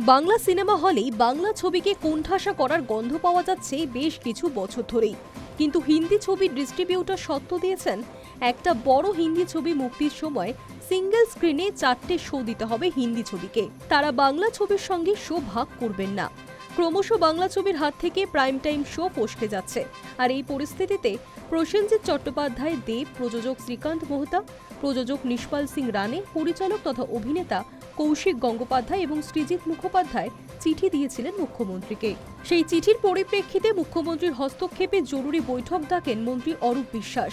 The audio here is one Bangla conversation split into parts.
বাংলা সিনেমা হলেই বাংলা ছবিকে কোণঠাসা করার গন্ধ পাওয়া যাচ্ছে বেশ কিছু বছর ধরেই। কিন্তু হিন্দি ছবির ডিস্ট্রিবিউটর সত্য দিয়েছেন, একটা বড় হিন্দি ছবি মুক্তির সময় সিঙ্গেল স্ক্রিনে চারটে শো দিতে হবে হিন্দি ছবিকে। তারা বাংলা ছবির সঙ্গে শো ভাগ করবেন না। ক্রমশ বাংলা ছবির হাত থেকে প্রাইম টাইম শো ফসকে যাচ্ছে। আর এই পরিস্থিতিতে প্রসেনজিৎ চট্টোপাধ্যায়, দেব, প্রযোজক শ্রীকান্ত মোহতা, প্রযোজক নিষ্পাল সিং রানে পরিচালক তথা অভিনেতা কৌশিক গঙ্গোপাধ্যায় এবং শ্রীজিৎ মুখোপাধ্যায় চিঠি দিয়েছিলেন মুখ্যমন্ত্রীকে। সেই চিঠির পরিপ্রেক্ষিতে মুখ্যমন্ত্রীর হস্তক্ষেপে জরুরি বৈঠক ডাকেন মন্ত্রী অরূপ বিশ্বাস।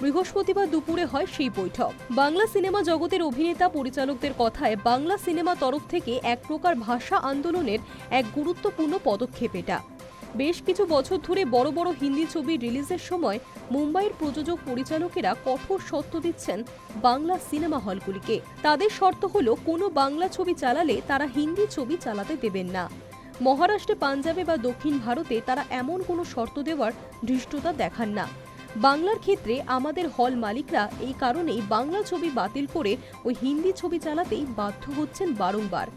বৃহস্পতিবার দুপুরে হয় সেই বৈঠক। বাংলা সিনেমা জগতের অভিনেতা পরিচালকদের কথায় বাংলা সিনেমা তরফ থেকে এক প্রকার ভাষা আন্দোলনের এক গুরুত্বপূর্ণ পদক্ষেপ এটা। বেশ কিছু বছর ধরে বড় বড় হিন্দি ছবি রিলিজের সময় মুম্বাইয়ের প্রযোজক পরিচালকেরা কঠোর শর্ত দিচ্ছেন বাংলা সিনেমা হলগুলিকে। তাদের শর্ত হলো, কোনো বাংলা ছবি চালালে তারা হিন্দি ছবি চালাতে দেবেন না। মহারাষ্ট্রে, পাঞ্জাবে বা দক্ষিণ ভারতে তারা এমন কোনো শর্ত দেওয়ার ধৃষ্টতা দেখান না। বাংলার ক্ষেত্রে আমাদের হল মালিকরা এই কারণেই বাংলা ছবি বাতিল করে ওই হিন্দি ছবি চালাতেই বাধ্য হচ্ছেন বারংবার।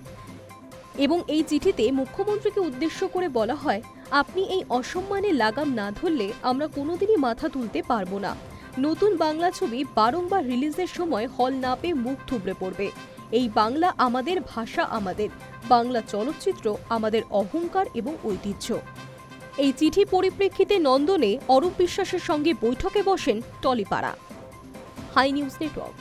এবং এই চিঠিতে মুখ্যমন্ত্রীকে উদ্দেশ্য করে বলা হয়, আপনি এই অসম্মানে লাগাম না ধরলে আমরা কোনোদিনই মাথা তুলতে পারব না। নতুন বাংলা ছবি বারংবার রিলিজের সময় হল না পেয়ে মুখ থুবড়ে পড়বে। এই বাংলা আমাদের ভাষা আমাদের, বাংলা চলচ্চিত্র আমাদের অহংকার এবং ঐতিহ্য এই চিঠি পরিপ্রেক্ষিতে নন্দনে অরূপ বিশ্বাসের সঙ্গে বৈঠকে বসেন টলিপাড়া। High news network.